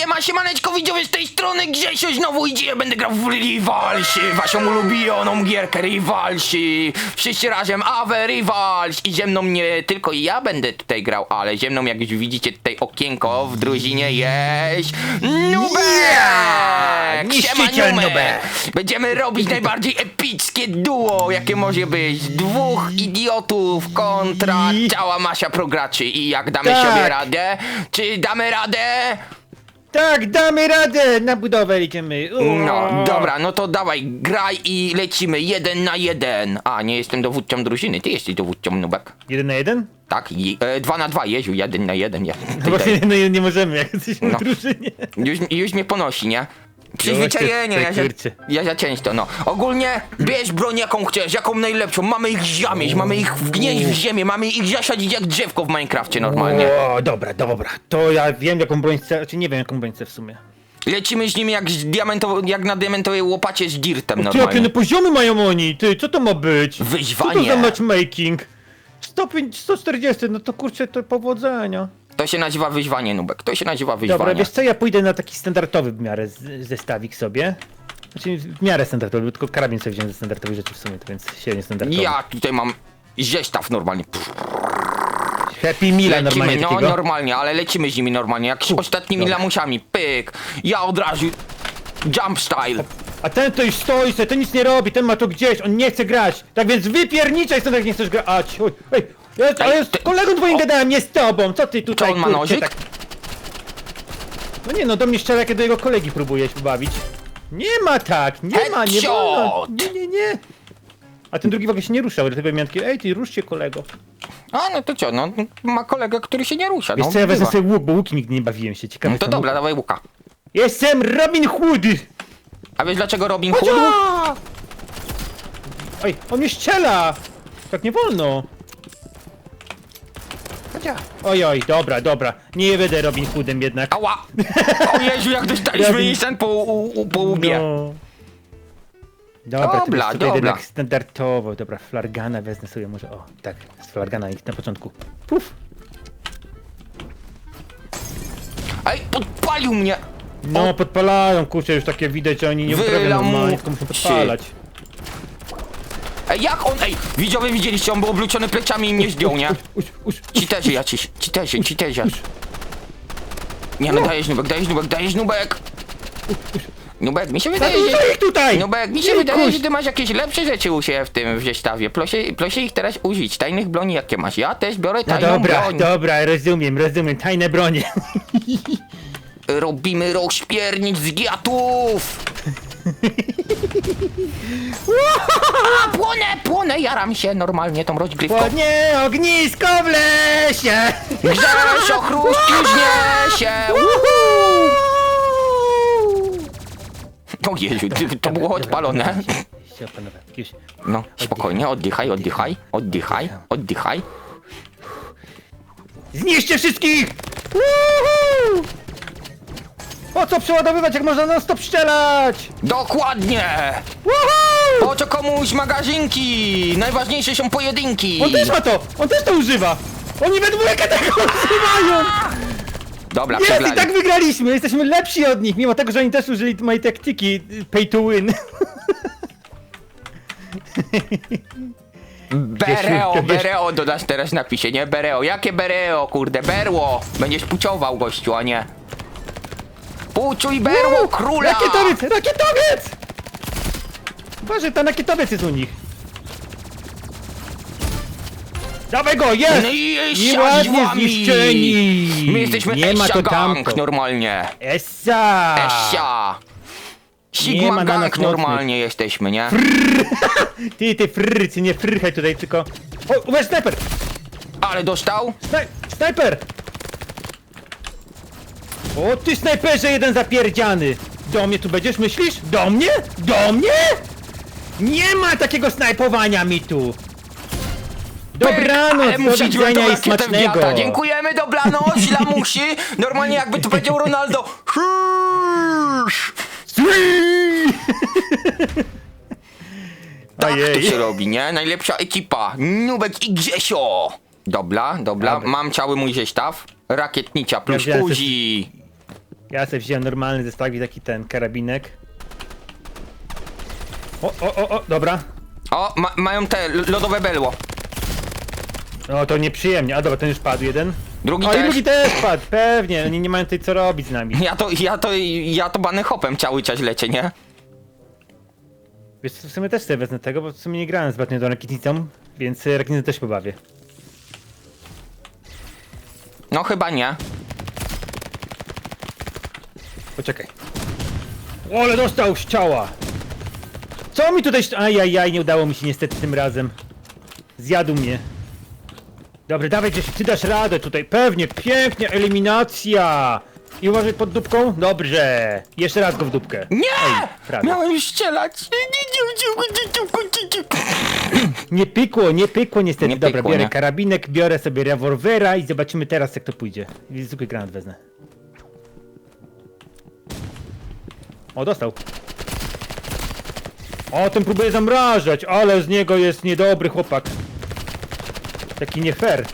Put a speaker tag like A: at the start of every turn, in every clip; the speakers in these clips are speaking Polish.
A: Siema, siemaneczko, widzowie z tej strony Grzesio znowu idzie, ja będę grał w Rivalsi, waszą ulubioną gierkę Rivalsi. Wszyscy razem, Ave Rivals i ze mną nie tylko ja będę tutaj grał, ale ze mną jak już widzicie tutaj okienko w drużynie jest Nubek!
B: Yeah!
A: Siema,
B: Nubek!
A: Będziemy robić najbardziej epickie duo, jakie może być. Dwóch idiotów kontra cała masza prograczy i jak damy
B: Tak.
A: sobie radę? Czy damy radę?
B: Tak, damy radę! Na budowę idziemy. Uuu.
A: No, dobra, no to dawaj, graj i lecimy jeden na jeden. A, nie jestem dowódcą drużyny, ty jesteś dowódcą, Nubek.
B: Jeden na jeden?
A: Tak, i, e, dwa na dwa, Jeziu, jeden na jeden.
B: No właśnie, no nie możemy, jak jesteśmy
A: No.
B: w drużynie.
A: Już, już mnie ponosi, nie? Przyzwyczajenie, ja, za-
B: kurczę.
A: ja za często, no. Ogólnie bierz broń jaką chcesz, jaką najlepszą. Mamy ich ziamieć, mamy ich wgnieść w ziemię, mamy ich zasadzić jak drzewko w Minecrafcie normalnie.
B: O, dobra, dobra. To ja wiem, jaką broń chcę, czy nie wiem, jaką broń chcę w sumie.
A: Lecimy z nimi jak, z jak na diamentowej łopacie z dirtem
B: Ty, jakie
A: normalnie.
B: no poziomy mają oni? Ty, co to ma być? Co to
A: Wyzwanie.
B: za matchmaking? 105, 140, no to kurczę, to powodzenia.
A: To się nazywa wyzwanie, Nubek, to się nazywa wyzwanie.
B: Dobra, wiesz co, ja pójdę na taki standardowy w miarę z- zestawik sobie. Znaczy w miarę standardowy, tylko karabin sobie wziąłem ze standardowych rzeczy w sumie, to więc średnio standardowy.
A: Ja tutaj mam zestaw normalnie. Pff,
B: Happy
A: Lecimy,
B: normalnie
A: no
B: takiego.
A: normalnie, ale lecimy z nimi normalnie, jak z
B: Uf,
A: ostatnimi
B: dobra.
A: lamusami. Pyk, ja od razu jump style.
B: A ten to już stoi sobie, ten nic nie robi, ten ma to gdzieś, on nie chce grać. Tak więc wypierniczaj stąd jak nie chcesz grać. Oj, ej, ja, ale z
A: ty-
B: kolegą twoim gadałem, nie z tobą, co ty tutaj
A: Czy on ma
B: kurczę,
A: nożyk?
B: tak- No nie no, do mnie szczera, kiedy jego kolegi próbujesz pobawić. Nie ma tak, nie ma, nie wolno. Nie, nie, nie. A ten drugi w ogóle się nie ruszał, dlatego miałem takie, ej ty rusz się kolego.
A: A no to co, no ma kolegę, który się nie rusza.
B: Wiesz
A: no,
B: co, ja wezmę
A: bywa.
B: sobie łuk, bo łuki nigdy nie bawiłem się, ciekawe
A: No to
B: są
A: dobra,
B: łuki.
A: dawaj łuka.
B: Jestem Robin Hood!
A: A wiesz dlaczego Robin Hood?
B: Oj, on mnie strzela! Tak nie wolno. Oj, oj, dobra, dobra. Nie będę Robin Hoodem jednak.
A: Ała! O Jezu, jak dostaliśmy
B: Robin-
A: instant po, u, u, po łbie.
B: No. Dobra,
A: Dobra,
B: to jest tutaj
A: dobra.
B: jednak standardowo. Dobra, flargana wezmę sobie może. O, tak, z flargana ich na początku. Puf!
A: Ej, podpalił mnie!
B: No, podpalają, kurczę, już takie widać, że oni nie uprawiają
A: Wylamu-
B: normalnie, tylko muszą podpalać.
A: Ej, jak on, ej, widzowie widzieliście, on był obrócony pleciami i mnie zdjął, nie?
B: Uś, uś,
A: Ci też jaciś, ci też, ci też. Nie no, dajesz nubek, dajesz nubek, dajesz nubek! Nubek, mi się wydaje, że...
B: ich tutaj!
A: Nubek, mi się
B: Jejkuś.
A: wydaje, że ty masz jakieś lepsze rzeczy u siebie w tym w zestawie. Proszę, proszę ich teraz użyć, tajnych broni jakie masz. Ja też biorę
B: No
A: tajną
B: dobra,
A: broń.
B: dobra, rozumiem, rozumiem, tajne bronie.
A: Robimy rozpiernicz z giatów! Płonę, płonę, jaram się normalnie tą rozgrywką.
B: Ładnie, ognisko w lesie!
A: Grzesio chruściu zniesie! O Jezu, ty- to było odpalone.
B: Się jakieś-
A: No, spokojnie, oddychaj, oddychaj, oddychaj, oddychaj.
B: Zniszcie wszystkich! Co przeładowywać, jak można non stop strzelać?
A: Dokładnie!
B: Woohoo!
A: Po co komuś magazynki? Najważniejsze są pojedynki.
B: On też ma to! On też to używa! Oni we dwójkę tego używają!
A: Dobra,
B: Jest i
A: przegrali.
B: tak wygraliśmy! Jesteśmy lepsi od nich, mimo tego, że oni też użyli mojej taktyki y, pay to win.
A: Bereo, bereo dodasz teraz napisie, nie bereo. Jakie bereo, kurde, berło. Będziesz puciował gościu, a nie. Puczuj berło króla!
B: Rakietowiec! Rakietowiec! Boże, ten rakietowiec jest u nich. Dawaj go, jest!
A: No i
B: I
A: jeszcze z
B: ładnie
A: wami!
B: zniszczeni!
A: My jesteśmy
B: Nie ma to
A: Gang
B: tamto.
A: normalnie.
B: Essa!
A: Esia!
B: Nie
A: Sigma
B: ma na nas
A: Gang
B: mocnych.
A: normalnie jesteśmy, nie?
B: Ty, ty frrycy, nie frrychaj tutaj, tylko... O, uważ, snajper!
A: Ale dostał?
B: Snaj snajper! O, ty snajperze jeden zapierdziany! Do mnie tu będziesz, myślisz? Do mnie? Do mnie? Nie ma takiego snajpowania mi tu! Dobranoc,
A: Ale
B: do
A: musisz
B: widzenia
A: tą
B: i
A: rakietę
B: smacznego!
A: wiata. Dziękujemy, dobranoc, lamusi. Normalnie jakby to powiedział Ronaldo. Tak to
B: Ojej.
A: się robi, nie? Najlepsza ekipa. Nubek i Grzesio. Dobra, dobra. Mam cały mój zestaw. Rakietnicza plus
B: Ja. Ja sobie wziąłem normalny zestaw, taki ten karabinek. O, o, o, o, dobra.
A: O, ma, mają te lodowe belło.
B: No to nieprzyjemnie. A dobra, ten już padł jeden.
A: Drugi
B: o, i
A: też.
B: drugi też padł, pewnie. Oni nie mają tutaj co robić z nami.
A: Ja to, ja to, ja to bany hopem cały czas lecie, nie?
B: Wiesz co, w sumie też sobie wezmę tego, bo w sumie nie grałem zbytnio tą rakietnicą, więc rakietnicę też pobawię.
A: No chyba nie.
B: Poczekaj. O, ale dostał z ciała! Co mi tutaj... Ajajaj, nie udało mi się niestety tym razem. Zjadł mnie. Dobra, dawaj Grzesiu, ty dasz radę tutaj. Pewnie, pięknie, eliminacja! I uważaj pod dupką? Dobrze. Jeszcze raz go w dupkę.
A: Nie!
B: Ej, prawie.
A: Miałem ścielać.
B: Nie pykło, nie pykło niestety.
A: Nie
B: Dobra,
A: pykło,
B: biorę
A: nie?
B: karabinek, biorę sobie rewolwera i zobaczymy teraz jak to pójdzie. Zwykły granat wezmę. O, dostał. O, ten próbuje zamrażać, ale z niego jest niedobry chłopak. Taki nie fair.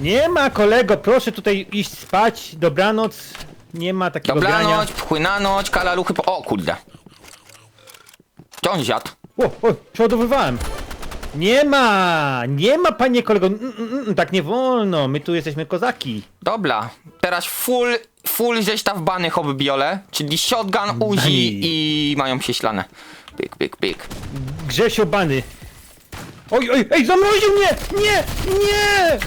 B: Nie ma kolego, proszę tutaj iść spać, dobranoc. Nie ma takiego grania.
A: Dobranoc, płynanoc, kalaluchy po... O kurde. To on zjadł.
B: O, o, przeładowywałem. Nie ma, nie ma panie kolego, mm, mm, mm, tak nie wolno, my tu jesteśmy kozaki.
A: Dobra, teraz full, full zestaw bany hop biole, czyli shotgun, uzi i mają prześlane. Pyk, pyk, pyk.
B: Grzesio bany. Oj, oj, ej, zamroził mnie! Nie, nie!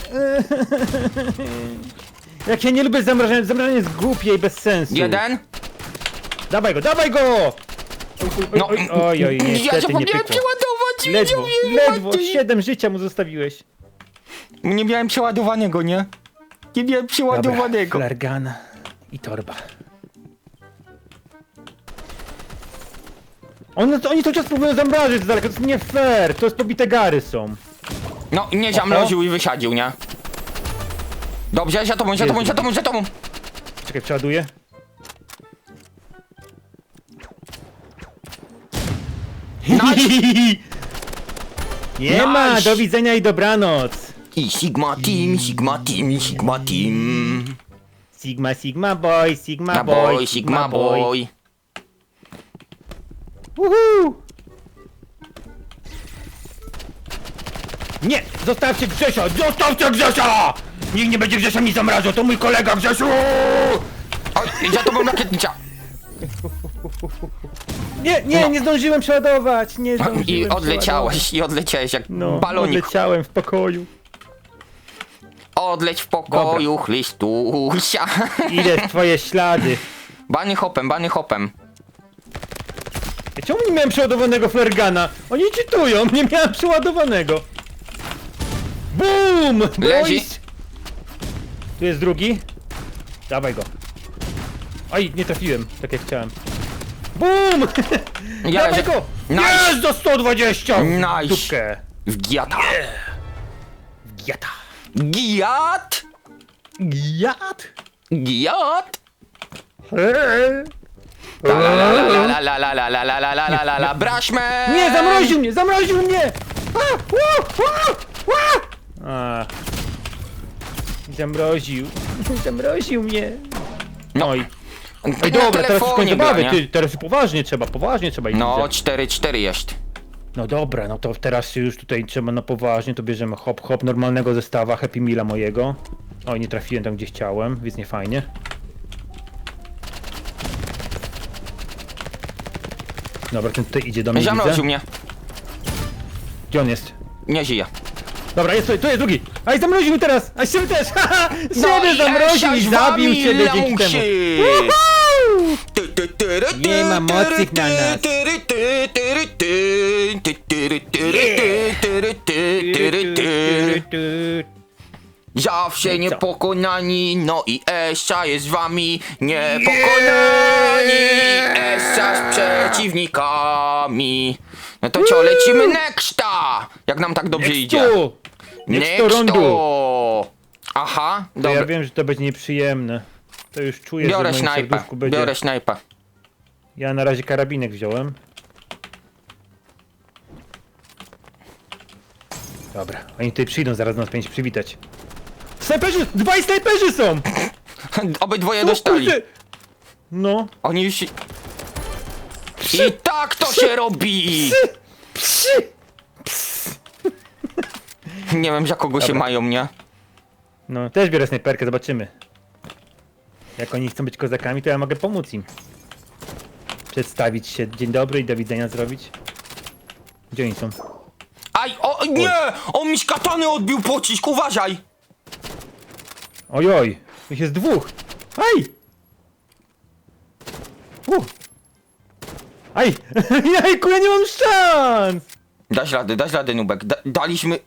B: Jak ja nie lubię zamrażania, zamrażanie jest głupie i bez sensu.
A: Jeden?
B: Dawaj go, dawaj go! Oj,
A: No,
B: oj, oj, oj,
A: ja
B: niestety nie
A: zapomniałem
B: pykło.
A: przeładować,
B: Ledwo, ledwo,
A: Maciej.
B: siedem życia mu zostawiłeś.
A: Nie miałem przeładowanego, nie? Nie miałem przeładowanego.
B: flargana i torba. One, oni cały czas próbują zamrażyć z daleka, to jest nie fair, to jest pobite gary są.
A: No, nie zamroził i wysadził, nie? Dobrze, za tobą, za tobą, za tobą, za tobą.
B: Czekaj, przeładuję. Nie
A: Nice.
B: ma, do widzenia i dobranoc.
A: I Sigma Team, Sigma Team, Sigma Team.
B: Sigma, Sigma boy, Sigma
A: Na
B: boy,
A: Sigma boy.
B: Uhu! Nie! Zostawcie Grzesia! Zostawcie Grzesia! Nikt nie będzie Grzesia mi zamrażał, to mój kolega Grzesiu!
A: Oj, za tobą rakietnica.
B: Nie, nie,
A: No.
B: nie zdążyłem przeładować, nie zdążyłem
A: I odleciałeś, i odleciałeś jak
B: No,
A: balonik.
B: odleciałem w pokoju.
A: Odleć w pokoju, chlistusia.
B: Idę w twoje ślady.
A: Bany hopem, bany hopem.
B: Ja Czemu nie miałem przeładowanego flergana? Oni czytują, nie miałem przeładowanego. BOOM!
A: Lezi.
B: Boys! Tu jest drugi. Dawaj go. Oj, nie trafiłem, tak jak chciałem. BOOM!
A: Ja
B: Dawaj
A: leżę-
B: go!
A: Nice.
B: Jest za 120!
A: Nice.
B: Dupkę.
A: W giata.
B: Giata.
A: Giat,
B: giat,
A: giat. Gijat? Gijat! Braśmy!
B: Nie, zamroził mnie, zamroził mnie! Zamroził. Zamroził mnie.
A: No i.
B: Ej, dobra, teraz już
A: nie?
B: ty, teraz poważnie trzeba, poważnie trzeba iść.
A: No, 4-4 jest
B: no dobra, no to teraz już tutaj trzeba na poważnie, to bierzemy hop hop normalnego zestawa Happy Meala mojego. Oj, nie trafiłem tam gdzie chciałem, więc nie fajnie. Dobra, ten tutaj idzie do mnie,
A: Zamroził
B: widzę.
A: mnie.
B: Gdzie on jest?
A: Nie żyje.
B: Dobra, jest tutaj, tu jest drugi! Aj, zamroził mi teraz! A siebie też! Haha!
A: No
B: Siebie
A: i
B: zamroził i zabił siebie dzięki temu! Nie ma mocy na nas.
A: Zawsze
B: No
A: niepokonani, no i Esa jest z wami niepokonani. Esa z przeciwnikami. No to co, lecimy nexta! Jak nam tak dobrze idzie.
B: Nextu rundu!
A: Aha,
B: To ja wiem, że to będzie nieprzyjemne. To już czuję, że
A: Biorę
B: w będzie...
A: biorę snajpę.
B: Ja na razie karabinek wziąłem. Dobra, oni tutaj przyjdą, zaraz nas będzie przywitać. Snajperzy! Dwaj snajperzy są!
A: Obydwoje dostali.
B: kurde! No.
A: Oni już... I tak to się robi!
B: Psy!
A: Nie wiem za kogo się
B: Dobra.
A: mają, nie?
B: No, też biorę snajperkę, zobaczymy. Jak oni chcą być kozakami, to ja mogę pomóc im. Przedstawić się, dzień dobry i do widzenia zrobić. Gdzie oni są?
A: O nie! On mi z katany odbił pocisk, uważaj!
B: Oj, oj, ich jest dwóch. Aj! U. Aj! Jajku, ja nie mam szans!
A: Daś radę, daś radę, Nubek. Da daliśmy...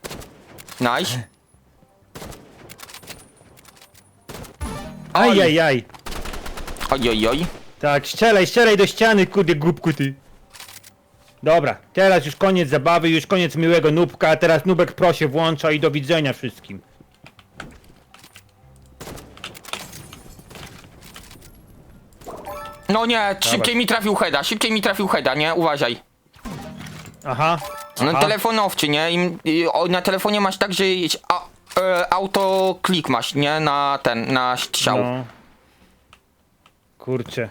A: Nice.
B: Aj, aj, aj.
A: Oj, oj, oj.
B: Tak, strzelaj, strzelaj do ściany, kurde, głupku ty. Dobra, teraz już koniec zabawy, już koniec miłego nubka, a teraz nubek pro się włącza i do widzenia wszystkim.
A: No nie, szybciej mi trafił heada, szybciej mi trafił heada, nie? Uważaj.
B: Aha.
A: No
B: aha.
A: telefonowczy, nie? I, i, o, na telefonie masz tak, że jest a, e, autoklik masz, nie? Na ten, na strzał.
B: No. Kurczę.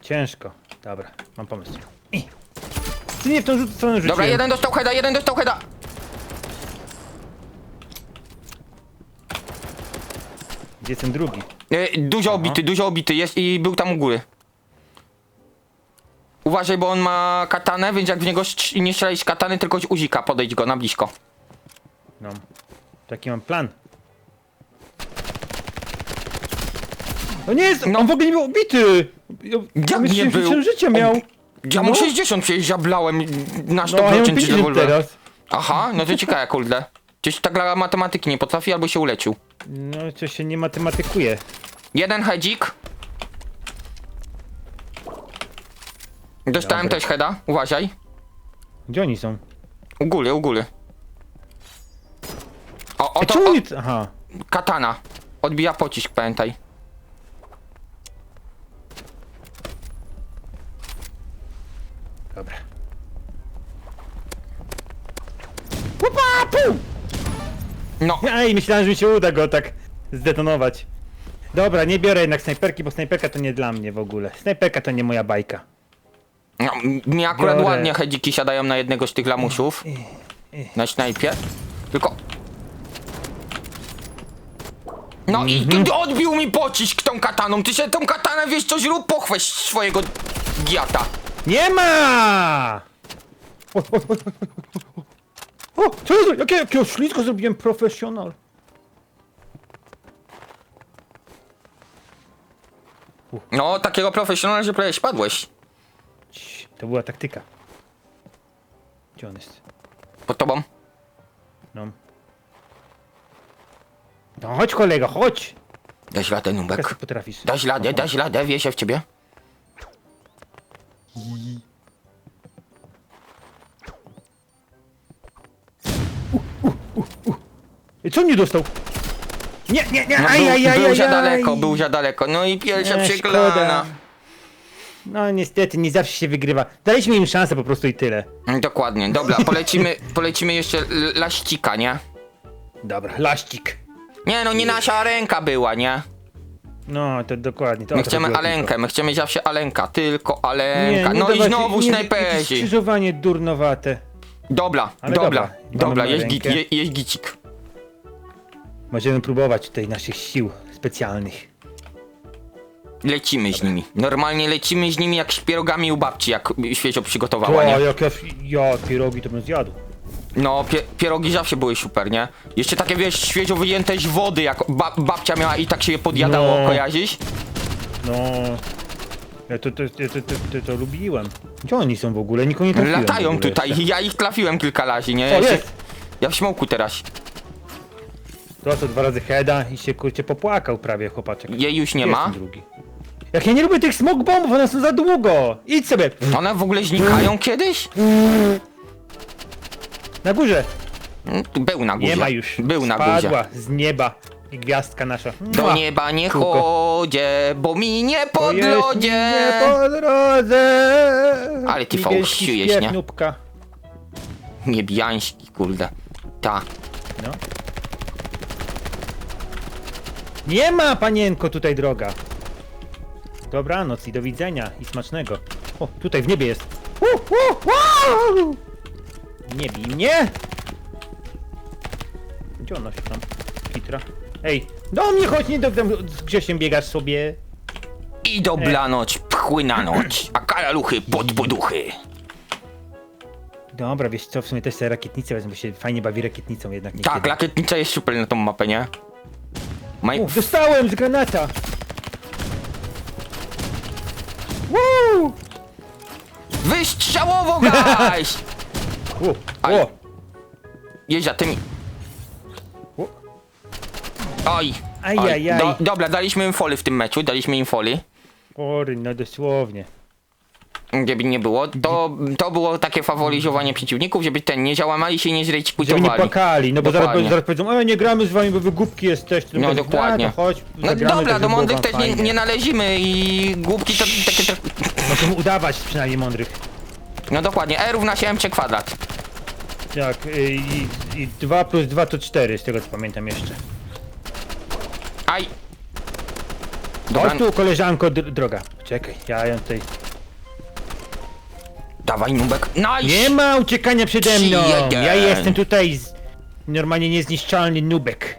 B: Ciężko. Dobra, mam pomysł. I. Ty nie w tą rzut- stronę rzuciłem.
A: Dobra, jeden dostał heada, jeden dostał heada.
B: Gdzie jest ten drugi?
A: E, dużo obity, dużo obity jest i był tam u góry. Uważaj, bo on ma katanę, więc jak w niego strz- nie strzelaj z katany, tylko z uzika, podejdź go na blisko.
B: No. Taki mam plan. No nie jest,
A: No.
B: on w ogóle nie był ubity! Ja,
A: Jak
B: myślałem,
A: nie
B: że
A: był?
B: życia miał.
A: Ja mu
B: No.
A: 60 przecież zablałem na 100%
B: No, ja mam
A: z
B: 50
A: rewolwera.
B: teraz.
A: Aha, no to ciekawe, kurde. Gdzieś tak dla matematyki nie potrafi, albo się uleczył.
B: No, to się nie matematykuje.
A: Jeden hedzik. Dostałem
B: Dobra.
A: też heada, uważaj.
B: Gdzie oni są?
A: U góry, u góry. O, o
B: Ej,
A: to,
B: czemu
A: o.
B: Aha.
A: katana. Odbija pocisk, pamiętaj.
B: Dobra. Pupa, pu!
A: No,
B: Ej, myślałem, że mi się uda go tak zdetonować. Dobra, nie biorę jednak snajperki, bo snajperka to nie dla mnie w ogóle. Snajperka to nie moja bajka.
A: no mi akurat
B: Biorę.
A: ładnie hedziki siadają na jednego z tych lamusów. Na snajpie. Tylko... No i
B: Mhm.
A: odbił mi pocisk tą kataną. Ty się tą katanę, wiesz co, zrób pochwę swojego giata.
B: Nie ma! O, o, o, o, o, o, co jest? Jakie, jakiego ślizgu zrobiłem profesjonal?
A: No, takiego profesjonalnego, że prawie spadłeś.
B: Cii, To była taktyka. Gdzie on jest?
A: Pod tobą.
B: No. No chodź kolego, chodź!
A: Daś radę,
B: Jak
A: Nubek.
B: ty potrafisz?
A: Daś radę, daś radę, wierzę w ciebie.
B: Ej, Co on nie dostał? Nie, nie, nie,
A: No,
B: aj,
A: był,
B: aj, aj,
A: był
B: aj,
A: za
B: aj.
A: daleko, był za daleko. No i pierwsza
B: E,
A: przeklana.
B: No niestety, nie zawsze się wygrywa. Daliśmy im szansę po prostu i tyle.
A: Dokładnie, dobra, polecimy, polecimy jeszcze l- laścika, nie?
B: Dobra, laścik.
A: Nie no, nie nasza ręka była, nie?
B: No, to dokładnie. To o
A: My chcemy Alenkę, my chcemy zawsze Alenka, tylko Alenka. no i
B: dawajcie-
A: znowu
B: nie-
A: snajperzy.
B: Skrzyżowanie durnowate.
A: Dobra,
B: Ale
A: dobra,
B: dobra,
A: jest git, je, jest gicik.
B: Możemy próbować tutaj naszych sił specjalnych.
A: Lecimy z nimi. Normalnie lecimy z nimi jak z pierogami u babci, jak świeżo
B: To,
A: przygotowała, nie?
B: jak ja, ja pierogi to bym zjadł.
A: No, pie, pierogi zawsze były super, nie? Jeszcze takie, wiesz, świeżo wyjęte z wody, jak ba, babcia miała i tak się je podjadało,
B: No.
A: kojarzysz?
B: No. Ja to, to, to, to, to, to, lubiłem. Gdzie oni są w ogóle? Nikogo nie trafiłem w
A: Latają
B: ogóle
A: tutaj,
B: jeszcze.
A: ja ich trafiłem kilka razy, nie?
B: O,
A: Ja się-
B: jest!
A: Ja w smoku teraz.
B: To co, dwa razy heada i się kurcie popłakał prawie chłopaczek.
A: Jej już nie
B: Gdzie
A: ma.
B: ten drugi? Jak ja nie lubię tych smog bombów, one są za długo! Idź sobie!
A: One w ogóle znikają kiedyś?
B: Na górze!
A: Mm, Był na górze.
B: Nie ma już.
A: Był na górze.
B: Spadła z nieba i gwiazdka nasza.
A: Do
B: Mua.
A: nieba nie
B: Kółko.
A: chodzie, bo minie
B: To
A: po
B: jest
A: lodzie.
B: Nie po drodze!
A: Ale ty
B: Niebieski
A: fałszujesz,
B: śpiew
A: nie?
B: Nubka.
A: Niebiański, kurde. Ta.
B: No. Nie ma, panienko, tutaj droga. Dobranoc i do widzenia i smacznego. O, tutaj w niebie jest. U, u, wow! Nie bij mnie! Gdzie ona się tam? Kitra. Ej, do mnie chodź, nie do z Grzesiem biegasz sobie.
A: I dobranoc, pchłynanoc, a karaluchy pod poduchy.
B: Dobra, wiesz co, w sumie też sobie rakietnicę wezmę, bo się fajnie bawi rakietnicą jednak niekiedy.
A: Tak, rakietnica jest super na tą mapę, nie? Maj...
B: Dostałem z granata! Woo!
A: Wystrzałowo, guys!
B: U,
A: Aj.
B: o!
A: Jedź za tymi.
B: U.
A: Oj.
B: Ajajaj.
A: Do, dobra, daliśmy im foli w tym meczu, daliśmy im foli.
B: Ory, no dosłownie.
A: Gdyby nie było, to, to było takie faworyzowanie przeciwników, żeby ten nie załamali się i nie
B: Żeby nie
A: zrejtkwitowali.
B: płakali, no bo zaraz,
A: Dokładnie.
B: zaraz powiedzą, e, nie gramy z wami, bo wy głupki jesteście.
A: No,
B: powiedzą,
A: dokładnie.
B: A, to chodź,
A: No
B: zagramy,
A: dobra,
B: tak,
A: do
B: żeby
A: mądrych
B: było
A: też nie,
B: fajnie.
A: nie należymy i głupki to takie... to-
B: Możemy udawać przynajmniej mądrych.
A: No dokładnie, E równa się MC kwadrat.
B: Tak, y, i, i 2 plus 2 to 4, z tego co pamiętam jeszcze.
A: Aj. Dobra,
B: Chodź tu, koleżanko dr droga. Czekaj, ja ją tutaj...
A: dawaj nubek. Nice!
B: Nie ma uciekania przede mną!
A: Jeden.
B: Ja jestem tutaj z... normalnie niezniszczalny nubek.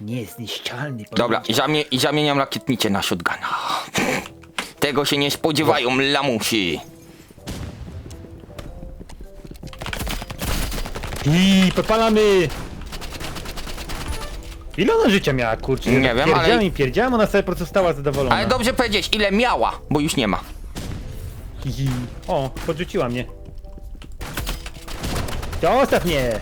B: Niezniszczalny.
A: Dobra, i, zamie i zamieniam rakietnicę na shotguna. Tego się nie spodziewają lamusi.
B: I popalamy! Ile ona życia miała, kurczę?
A: Nie wiem, ale-
B: Pierdziałem i pierdziałem, ona sobie po prostu stała zadowolona.
A: Ale dobrze powiedzieć, ile miała, bo już nie ma.
B: O, podrzuciła mnie. Zostaw mnie!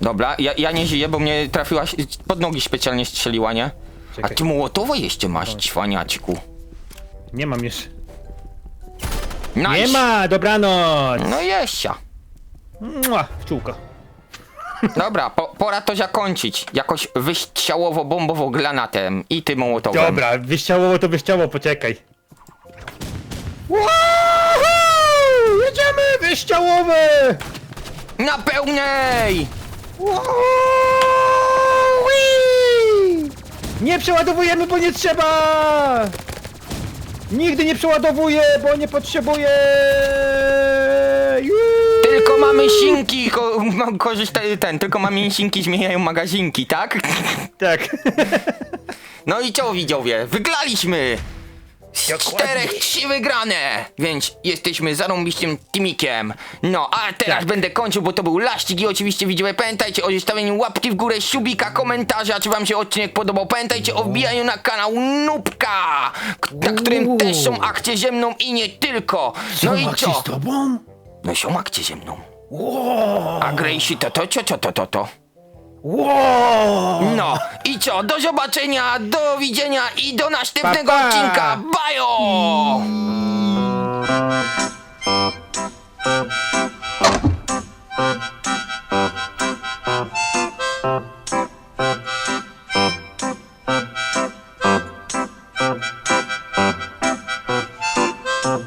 A: Dobra, ja, ja nie żyję, bo mnie trafiła, pod nogi specjalnie strzeliła, nie? A
B: Czekaj.
A: ty mołotowo jeszcze masz, cwaniaczku.
B: Nie mam już.
A: Nice.
B: Nie ma! Dobranoc!
A: No jeścia.
B: Mua, w czółko.
A: Dobra, po, pora to zakończyć. Jakoś wystrzałowo-bombowo granatem i ty mołotowem.
B: Dobra, wyściałowo to wyściało, poczekaj. Woohoo! Jedziemy! Wyściałowe!
A: Na pełnej!
B: Nie przeładowujemy, bo nie trzeba! Nigdy nie przeładowuję, bo nie potrzebuję! Juuu!
A: Tylko mamy sinki, ko mam korzystać ten, tylko mamy sinki zmieniają magazinki, tak?
B: Tak.
A: No i co widzowie, wygraliśmy! Z
B: Dokładnie.
A: czterech trzy wygrane! Więc jesteśmy zarąbistym timikiem. No, a teraz
B: Tak.
A: będę kończył, bo to był laścik i oczywiście widzowie pamiętajcie o zostawieniu łapki w górę, subika, komentarza, czy wam się odcinek podobał. Pamiętajcie o wbijaniu na kanał Nubka, k- na którym
B: Uuu.
A: też są akcje ze mną i nie tylko. No i co?
B: z tobą?
A: No są akcje ze mną.
B: Wow!
A: A Gracie to to, co to to to to?
B: Wow!
A: No i co? Do zobaczenia, do widzenia i do następnego
B: Pa, pa.
A: odcinka. Bajo!